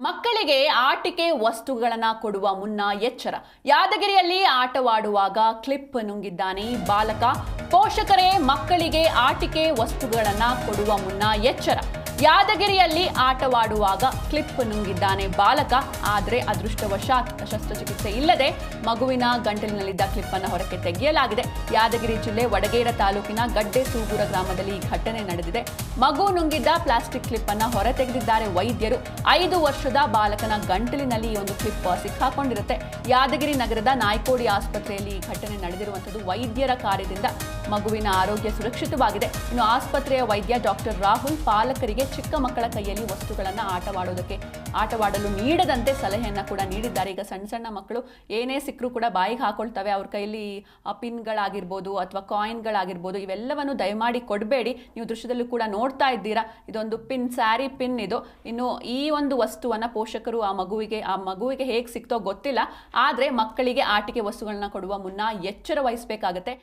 ಮಕ್ಕಳಿಗೆ ಆಟಿಕೆ ವಸ್ತುಗಳನ್ನು ಕೊಡುವ ಮುನ್ನ ಎಚ್ಚರ. ಯಾದಗಿರಿಯಲ್ಲಿ ಆಟವಾಡುವಾಗ ಕ್ಲಿಪ್ ನುಂಗಿದ್ದಾನೆ ಬಾಲಕ. ಪೋಷಕರೇ ಮಕ್ಕಳಿಗೆ ಆಟಿಕೆ ವಸ್ತುಗಳನ್ನು ಕೊಡುವ ಮುನ್ನ ಎಚ್ಚರ. ಯಾದಗಿರಿಯಲ್ಲಿ ಆಟವಾಡುವಾಗ ಕ್ಲಿಪ್ ನುಂಗಿದ್ದಾನೆ ಬಾಲಕ, ಆದರೆ ಅದೃಷ್ಟವಶಾತ್ ಶಸ್ತ್ರಚಿಕಿತ್ಸೆ ಇಲ್ಲದೆ ಮಗುವಿನ ಗಂಟಲಿನಲ್ಲಿದ್ದ ಕ್ಲಿಪ್ ಅನ್ನು ಹೊರಕ್ಕೆ ತೆಗೆಯಲಾಗಿದೆ. ಯಾದಗಿರಿ ಜಿಲ್ಲೆ ವಡಗೇರ ತಾಲೂಕಿನ ಗಡ್ಡೆ ಸೂಗೂರ ಗ್ರಾಮದಲ್ಲಿ ಈ ಘಟನೆ ನಡೆದಿದೆ. ಮಗು ನುಂಗಿದ್ದ ಪ್ಲಾಸ್ಟಿಕ್ ಕ್ಲಿಪ್ ಅನ್ನು ಹೊರ ತೆಗೆದಿದ್ದಾರೆ ವೈದ್ಯರು. ಐದು ವರ್ಷದ ಬಾಲಕನ ಗಂಟಲಿನಲ್ಲಿ ಈ ಒಂದು ಕ್ಲಿಪ್ ಸಿಕ್ಕಾಕೊಂಡಿರುತ್ತೆ. ಯಾದಗಿರಿ ನಗರದ ನಾಯ್ಕೋಡಿ ಆಸ್ಪತ್ರೆಯಲ್ಲಿ ಈ ಘಟನೆ ನಡೆದಿರುವಂಥದ್ದು ವೈದ್ಯರ ಕಾರ್ಯದಿಂದ. ಮಗುವಿನ ಆರೋಗ್ಯ ಸುರಕ್ಷಿತವಾಗಿದೆ. ಇನ್ನು ಆಸ್ಪತ್ರೆಯ ವೈದ್ಯ ಡಾಕ್ಟರ್ ರಾಹುಲ್ ಪಾಲಕರಿಗೆ ಚಿಕ್ಕ ಮಕ್ಕಳ ಕೈಯಲ್ಲಿ ವಸ್ತುಗಳನ್ನು ಆಟವಾಡೋದಕ್ಕೆ, ಆಟವಾಡಲು ನೀಡದಂತೆ ಸಲಹೆಯನ್ನು ಕೂಡ ನೀಡಿದ್ದಾರೆ. ಈಗ ಸಣ್ಣ ಸಣ್ಣ ಮಕ್ಕಳು ಏನೇ ಸಿಕ್ಕರೂ ಕೂಡ ಬಾಯಿಗೆ ಹಾಕೊಳ್ತವೆ. ಅವ್ರ ಕೈಯಲ್ಲಿ ಪಿನ್ಗಳಾಗಿರ್ಬೋದು ಅಥವಾ ಕಾಯಿನ್ಗಳಾಗಿರ್ಬೋದು, ಇವೆಲ್ಲವನ್ನು ದಯಮಾಡಿ ಕೊಡಬೇಡಿ. ನೀವು ದೃಶ್ಯದಲ್ಲೂ ಕೂಡ ನೋಡ್ತಾ ಇದ್ದೀರಾ. ಇದೊಂದು ಪಿನ್, ಸ್ಯಾರಿ ಪಿನ್ ಇದು. ಇನ್ನು ಈ ಒಂದು ವಸ್ತುವನ್ನು ಪೋಷಕರು ಆ ಮಗುವಿಗೆ ಆ ಮಗುವಿಗೆ ಹೇಗೆ ಸಿಕ್ತೋ ಗೊತ್ತಿಲ್ಲ. ಆದರೆ ಮಕ್ಕಳಿಗೆ ಆಟಿಕೆ ವಸ್ತುಗಳನ್ನ ಕೊಡುವ ಮುನ್ನ ಎಚ್ಚರ ವಹಿಸಬೇಕಾಗತ್ತೆ.